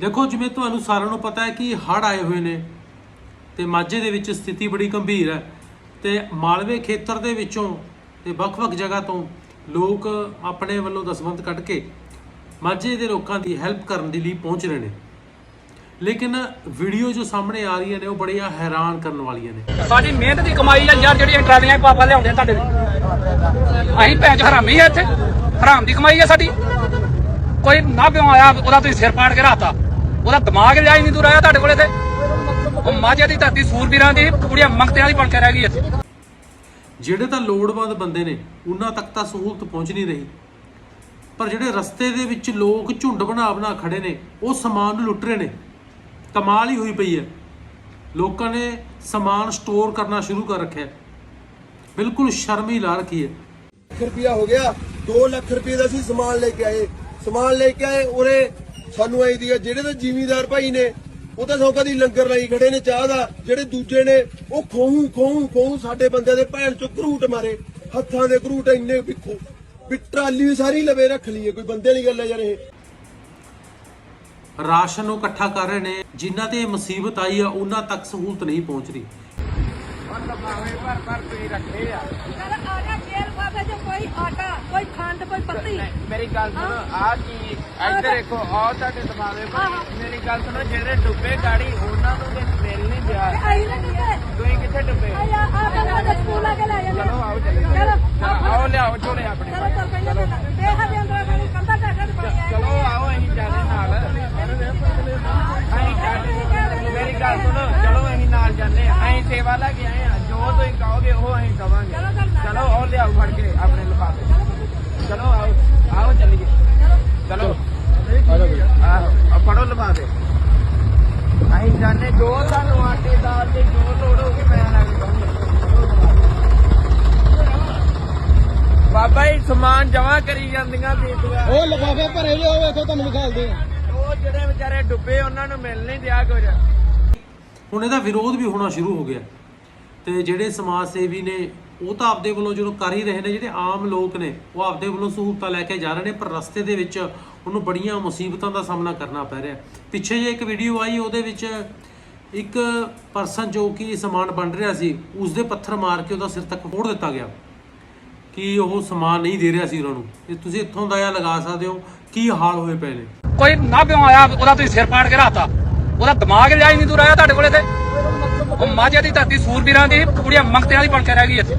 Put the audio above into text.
ਦੇਖੋ, ਜਿਵੇਂ ਤੁਹਾਨੂੰ ਸਾਰਿਆਂ ਨੂੰ ਪਤਾ ਹੈ ਕਿ ਹੜ੍ਹ ਆਏ ਹੋਏ ਨੇ ਤੇ ਮਾਝੇ ਦੇ ਵਿੱਚ ਸਥਿਤੀ ਬੜੀ ਗੰਭੀਰ ਹੈ ਤੇ ਮਾਲਵੇ ਖੇਤਰ ਦੇ ਵਿੱਚੋਂ ਤੇ ਵੱਖ-ਵੱਖ ਜਗ੍ਹਾ ਤੋਂ ਲੋਕ ਆਪਣੇ ਵੱਲੋਂ ਦਸਵੰਤ ਕੱਢ ਕੇ ਮਾਝੇ ਦੇ ਲੋਕਾਂ ਦੀ ਹੈਲਪ ਕਰਨ ਦੇ ਲਈ ਪਹੁੰਚ ਰਹੇ ਨੇ। ਲੇਕਿਨ ਵੀਡੀਓ ਜੋ ਸਾਹਮਣੇ ਆ ਰਹੀਆਂ ਨੇ, ਉਹ ਬੜੀਆਂ ਹੈਰਾਨ ਕਰਨ ਵਾਲੀਆਂ ਨੇ। ਸਾਡੀ ਮਿਹਨਤ ਦੀ ਕਮਾਈ ਆ ਯਾਰ ਜਿਹੜੀਆਂ ਟਰਾਲੀਆਂ ਪਾਪਾ ਲਿਆਉਂਦੇ ਤੁਹਾਡੇ ਲਈ। ਅਸੀਂ ਭੈਣ ਹਰਾਮੀ ਆ ਇੱਥੇ। ਹਰਾਮ ਦੀ ਕਮਾਈ ਆ ਸਾਡੀ। ਕੋਈ ਨਾ ਪਿਓ ਆਇਆ, ਉਹਦਾ ਤੁਸੀਂ ਸਿਰ ਪਾੜ ਕੇ ਰਾਤਾ ਉਹਦਾ ਦਿਮਾਗ ਲਿਆ ਹੀ ਨਹੀਂ ਦੂਰ ਆਇਆ ਤੁਹਾਡੇ ਕੋਲੇ ਤੇ ਉਹ ਮਾਝੇ ਦੀ ਧਰਤੀ ਸੂਰਬੀਰਾਂ ਦੀ ਕੁੜੀਆਂ ਮੰਗਤਿਆਂ ਦੀ ਬਣ ਕੇ ਰਹਿ ਗਈ ਇੱਥੇ। ਜਿਹੜੇ ਤਾਂ ਲੋੜਵੰਦ ਬੰਦੇ ਨੇ ਉਹਨਾਂ ਤੱਕ ਤਾਂ ਸਹੂਲਤ ਪਹੁੰਚ ਨਹੀਂ ਰਹੀ। ਪਰ ਜਿਹੜੇ ਰਸਤੇ ਦੇ ਵਿੱਚ ਲੋਕ ਝੁੰਡ ਬਣਾ ਬਣਾ ਖੜੇ ਨੇ ਉਹ ਸਮਾਨ ਨੂੰ ਲੁੱਟ ਰਹੇ ਨੇ। ਕਮਾਲ ਹੀ ਹੋਈ ਪਈ ਹੈ। ਲੋਕਾਂ ਨੇ ਸਮਾਨ ਸਟੋਰ ਕਰਨਾ ਸ਼ੁਰੂ ਕਰ ਰੱਖਿਆ। ਬਿਲਕੁਲ ਸ਼ਰਮ ਹੀ ਲਾ ਰੱਖੀ ਹੈ। ਲੱਖ ਰੁਪਇਆ ਹੋ ਗਿਆ 2 ਲੱਖ ਰੁਪਏ ਦਾ ਅਸੀਂ ਸਮਾਨ ਲੈ ਕੇ ਆਏ। ਸਮਾਨ ਲੈ ਕੇ ਆਏ ਉਰੇ ਸਾਨੂੰ ਆਈ ਦੀ ਜਿਹੜੇ ਤਾਂ ਜ਼ਿਮੀਂਦਾਰ ਭਾਈ ਨੇ, ਉਹ ਤਾਂ ਸੌਕਾ ਦੀ ਲੰਗਰ ਲਾਈ ਖੜੇ ਨੇ, ਚਾਹ ਦਾ, ਜਿਹੜੇ ਦੂਜੇ ਨੇ, ਉਹ ਖੋਹੂ ਖੋਹੂ ਖੋਹੂ ਸਾਡੇ ਬੰਦੇ ਦੇ ਭੈਣ ਚੋਂ ਘਰੂਟ ਮਾਰੇ, ਹੱਥਾਂ ਦੇ ਘਰੂਟ ਇੰਨੇ ਵਿਖੋ। ਵੀ ਟਰਾਲੀ ਵੀ ਸਾਰੀ ਲਵੇ ਰੱਖ ਲਈਏ ਕੋਈ ਬੰਦੇ ਵਾਲੀ ਗੱਲ ਹੈ ਯਾਰ ਇਹ। ਰਾਸ਼ਨ ਨੂੰ ਇਕੱਠਾ ਕਰ ਰਹੇ ਨੇ, ਜਿਨ੍ਹਾਂ ਤੇ ਮੁਸੀਬਤ ਆਈ ਆ, ਉਹਨਾਂ ਤੱਕ ਸਹੂਲਤ ਨਹੀਂ ਪਹੁੰਚ ਰਹੀ। ਕਹਿੰਦਾ ਆਟਾ ਜੇਲ ਖਾਤੇ ਚ ਕੋਈ ਆਟਾ ਕੋਈ ਖੰਡ ਕੋਈ ਪੱਤੀ? ਮੇਰੀ ਗੱਲ ਸੁਣੋ ਆ ਕੀ ਇੱਧਰ ਦੇਖੋ ਆ ਤੁਹਾਡੇ ਦਿਮਾਗੇ ਆਹਾ। ਮੇਰੀ ਗੱਲ ਸੁਣੋ ਜਿਹੜੇ ਡੁੱਬੇ ਗਾੜੀ ਉਹਨਾਂ ਨੂੰ ਤੇ ਮਿਲ ਨਹੀਂ ਪਿਆ ਆਈ ਨਾ ਕਿਤੇ? ਤੁਸੀਂ ਕਿੱਥੇ ਡੁੱਬੇ? ਆਇਆ ਆ ਬੰਦਾ ਦੇ ਸਕੂਲ ਆ ਕੇ ਲੈ ਜਾਂਦੇ ਚਲੋ ਆਓ ਚਲੋ, ਆਓ ਲਿਆਓ ਝੋਲੇ ਆਪਣੇ ਚਲੋ ਦੇਖ ਦੇ ਅੰਦਰ ਆਓ ਅਸੀਂ ਜਾਣੇ ਨਾਲ। ਅਸੀਂ ਮੇਰੀ ਗੱਲ ਸੁਣੋ ਚਲੋ ਜਾਂਦੇ ਹਾਂ ਅਸੀਂ ਸੇਵਾ ਲੈ ਕੇ ਆਏ ਹਾਂ ਜੋ ਤੁਸੀਂ ਕਹੋਗੇ ਉਹ ਅਸੀਂ ਕਵਾਂਗੇ। ਚਲੋ ਆਓ ਲਿਆਓ ਫੜ ਕੇ ਆਪਣੇ ਲਿਫਾਫੇ। ਚਲੋ ਆਓ। ਆਓ ਚੱਲੀਏ। ਚਲੋ। ਆਹੋ। ਆ ਫੜੋ ਲਿਫਾਫੇ। ਅਸੀਂ ਜਾਣੇ ਜੋ ਤੁਹਾਨੂੰ ਆਟੇ ਦਾਲ ਤੇ ਜੋ ਲੋੜ ਹੋਊਗੀ ਮੈਂ ਲੈ ਕੇ ਦਊਂਗਾ ਬਾਬਾ ਜੀ ਸਮਾਨ ਜਮਾ ਕਰੀ ਜਾਂਦੀਆਂ ਬੀਬੀਆਂ। ਉਹ ਲਫਾਫੇ ਭਰੇ ਜੋ ਵੇਖੋ ਤੁਹਾਨੂੰ ਵਿਖਾਲਦੇ ਆ। ਉਹ ਜਿਹੜੇ ਵਿਚਾਰੇ ਡੁੱਬੇ ਉਹਨਾਂ ਨੂੰ ਮਿਲ ਨਹੀਂ ਦਿਆ ਕੁਝ। ਹੁਣ ਇਹਦਾ ਵਿਰੋਧ ਵੀ ਹੋਣਾ ਸ਼ੁਰੂ ਹੋ ਗਿਆ। ਤੇ ਜਿਹੜੇ ਸਮਾਜ ਸੇਵੀ ਨੇ, ਉਹ ਤਾਂ ਆਪਦੇ ਵੱਲੋਂ ਜਦੋਂ ਕਰ ਹੀ ਰਹੇ ਨੇ, ਜਿਹੜੇ ਆਮ ਲੋਕ ਨੇ, ਉਹ ਆਪਦੇ ਵੱਲੋਂ ਸਹੂਲਤਾਂ ਲੈ ਕੇ ਜਾ ਰਹੇ ਨੇ, ਪਰ ਰਸਤੇ ਦੇ ਵਿੱਚ ਉਹਨੂੰ ਬੜੀਆਂ ਮੁਸੀਬਤਾਂ ਦਾ ਸਾਹਮਣਾ ਕਰਨਾ ਪੈ ਰਿਹਾ। ਪਿੱਛੇ ਜੇ ਇੱਕ ਵੀਡੀਓ ਆਈ, ਉਹਦੇ ਵਿੱਚ ਇੱਕ ਪਰਸਨ ਜੋ ਕਿ ਸਮਾਨ ਵੰਡ ਰਿਹਾ ਸੀ ਉਸ ਦੇ ਪੱਥਰ ਮਾਰ ਕੇ ਉਹਦਾ ਸਿਰ ਤੱਕ ਫੋੜ ਦਿੱਤਾ ਗਿਆ। ਕਿ ਉਹ ਸਮਾਨ ਨਹੀਂ ਦੇ ਰਿਹਾ ਸੀ ਉਹਨਾਂ ਨੂੰ। ਇਹ ਤੁਸੀਂ ਇੱਥੋਂ ਦਾ ਆ ਲਗਾ ਸਕਦੇ ਹੋ, ਕੀ ਹਾਲ ਹੋਏ ਪਏ ਨੇ? ਕੋਈ ਨਾ ਪਿਓ ਆਇਆ, ਉਹਦਾ ਤੁਸੀਂ ਸਿਰ ਪਾੜ ਕੇ ਰਾਤਾ ਉਹਦਾ ਦਿਮਾਗ ਲਿਆ ਹੀ ਨਹੀਂ ਦੂਰ ਆਇਆ ਤੁਹਾਡੇ ਕੋਲੇ ਤੇ। ਉਹ ਮਾਝੇ ਦੀ ਧਰਤੀ ਸੂਰਬੀਰਾਂ ਦੀ, ਕੁੜੀਆਂ ਮੰਗਤਿਆਂ ਦੀ ਬਣ ਕੇ ਰਹਿ ਗਈ ਇੱਥੇ।